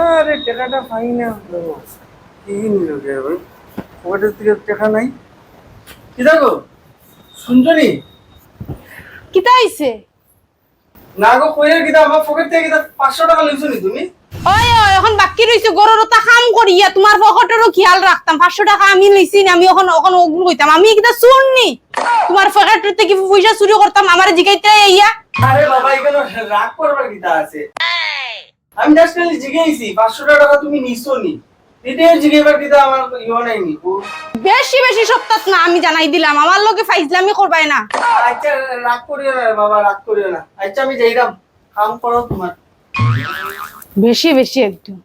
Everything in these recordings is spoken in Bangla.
আরে টাকাটা পাই না। কি নিল পকেটের থেকে টাকা নাই। কি দেখো? শুনছো নি? কিতা হইছে? না গো কইরে কিতা? আমার পকেট থেকে কিতা? পাঁচশো টাকা নি তুমি? ওই ওই এখন বাকি রইছে। গরুর তা কাম করিয়া তোমার পকেটেরও খেয়াল রাখতাম। পাঁচশো টাকা আমি লইছি না আমি এখন এখন ওগুলো কইতাম আমি কিতা শুননি তোমার পকেটের থেকে পয়সা চুরি করতাম আমার জিগাইতে ইয়া আরে বাবা এখানে রাগ করবার কিতা আছে? আমি জাস্ট খালি জিগেইছি 500 টাকা তুমি নিছো নি এটাই জিগেবার কিতা আমার ইও নাই নি বেশি বেশি সপ্তাহ না আমি জানাই দিলাম। আমার লগে ফাইজলামি করবাই না। আচ্ছা রাগ করিও না বাবা রাগ করিও না। আচ্ছা আমি যাইরাম কাম করো তোমার। বেশি বেশি একদম।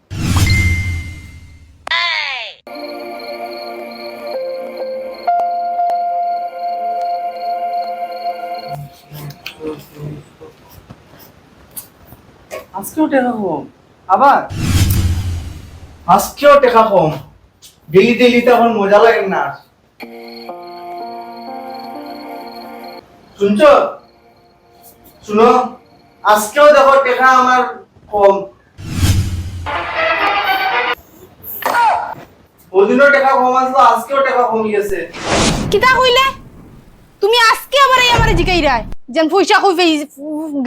আজকেও টাকা কম আবার? আজকেও টাকা কম ডেলি ডেলি তো এখন মজা লাগে না। শুনছো? শুনো। আজকেও দেখো টাকা আমার কম। ওদিনও টাকা কম আসলো আজকেও টাকা কমে গেছে কিতা কইলে? তুমি আজকে আবার এই আমার জিগাই রায় যেন পয়সা কই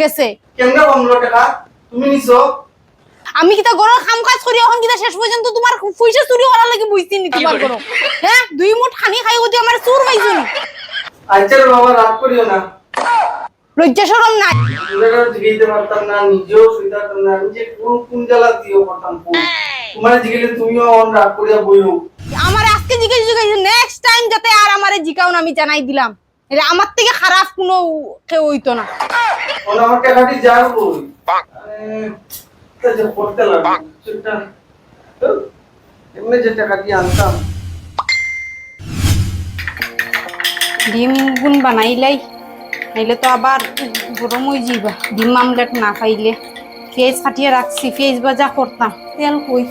গেছে। কেমনে কমলো টাকা? তুমি নিছো? আমি কিতা গরর কাম কাজ করি? এখন কিতা শেষ পর্যন্ত তোমার পয়সা চুরি করার লাগি বুঝছি নি তোমার গরো হ্যাঁ? দুই মুঠ খানি খাই গতি আমার চুর পাইছো নি? আচ্ছা রে বাবা রাগ করিও না। লজ্জা শরম নাই। নিজেরও জিগাইতে পারতাম না নিজেও শুইতে পারতাম না। নিজে কোন কোন জ্বালা দিও করতাম তোমার জিগাইলে তুমিও অন রাগ করিয়া বইও। আমার আজকে জিজ্ঞেস জিজ্ঞেস নেক্সট টাইম যাতে আর আমারে জিকাও না আমি জানাই দিলাম। এটা আমার থেকে খারাপ কোনো কেউ হইতো না। ডিম গুণ বানাইলাই নাইলে তো আবার গরম হয়ে যাইবা। ডিম আমলেট না খাইলে। পেঁয়াজ কাটিয়ে রাখছি পেঁয়াজ ভাজা করতাম। তেল কই?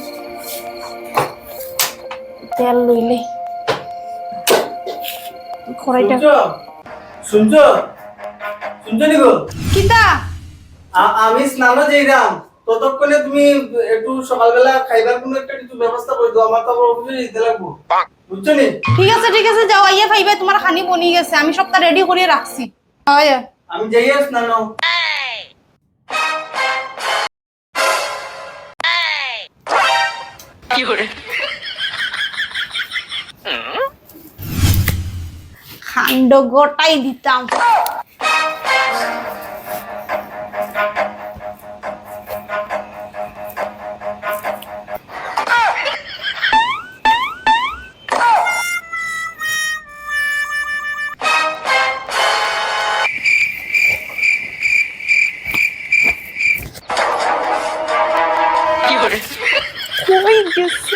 তেল লইলে। কড়াইটা শুনছো? শুনছো নি গো কিতা আমি স্নানও যাইরাম ততক্ষণে তুমি একটু সকালবেলা খাইবার কোনো একটা কিছু ব্যবস্থা করে দাও আমার তো আবার অফিসে যেতে লাগবো। বুঝছ নি? ঠিক আছে ঠিক আছে যাও আইয়া ফাইবে তোমার খানি বনি গেছে আমি সবটা রেডি করে রাখছি। হয়। আমি যাইয়া স্নান খান্ড গোটাই দিতাম। কই গেছে?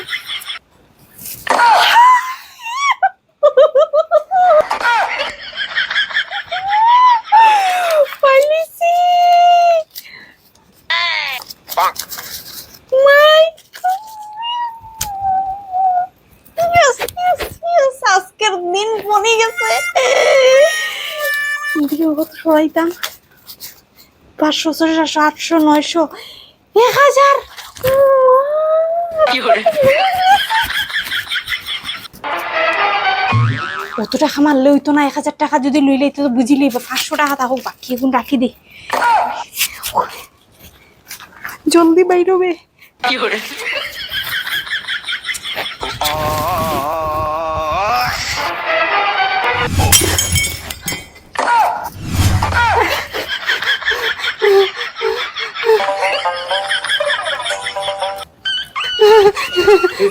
দিন বনে গেছে। দিয়ে কত সরাইতাম পাঁচশো ছশো আটশো নয়শো, এক হাজার। কত টাকা মারলে হইতো না, এক হাজার টাকা যদি লইলে তো বুঝিলি পাঁচশো টাকা থাকুক, বাকি এখন রাখি দে। জলদি বাইরবে Animal.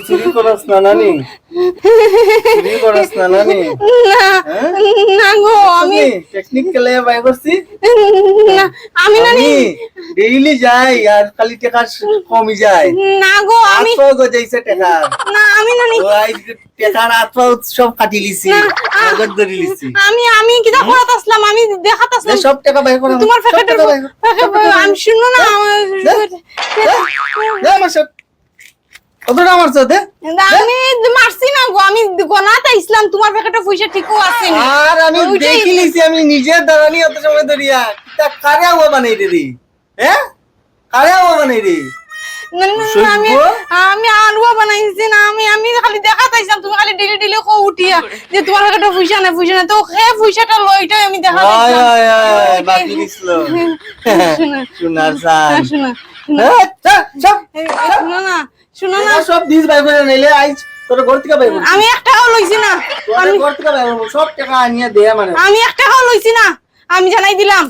চুরি করাস না নানি চুরি করাস না নানি না হ্যাঁ? না গো আমি টেকনিক কেলে বাই করছি না আমি না আমি ডেইলি যাই আর খালি টাকা কমি যায় না গো আমি আটশো গজাইছে টাকা না আমি না তো আই টাকার আটশো সব কাটি লিছি নগদ ধরে লিছি আমি আমি কিটা করাত আসলাম আমি দেখাত আসলাম সব টাকা বাই করে তোমার প্যাকেটের আমি শুনো না আমার সব কতটা আমার সাথে? আমি মারছি না গো আমি গনাতে ইসলাম তোমার প্যাকেটে পয়সা ঠিকও আছে নি। আর আমি দেখি লিছি আমি নিজে দাঁড়ানি অত সময় ধরিয়া তা কারে আওয়া বানাই রে রে? হ্যাঁ? কারে আওয়া বানাই রে? না, না, না, আমি আমি আলুয়া বানাইছি না আমি আমি খালি দেখা তাইছিলাম তুমি খালি ডিলি ডিলি কো উঠিয়া যে তোমার কাছে পয়সা নাই পয়সা নাই তো হে পয়সাটা লইটাই আমি দেখা আয় তাইছিলাম আয় বাকি শোনো, না, শোনো শোনো হ্যাঁ, না শোনো না। সব দিস ভাই বলে নিলে আইজ তোর ঘর থেকে ভাই আমি একটাও লইছি না। আমি ঘর থেকে ভাই সব টাকা আনিয়ে দে মানে আমি একটাও লইছি না। আমি জানাই দিলাম।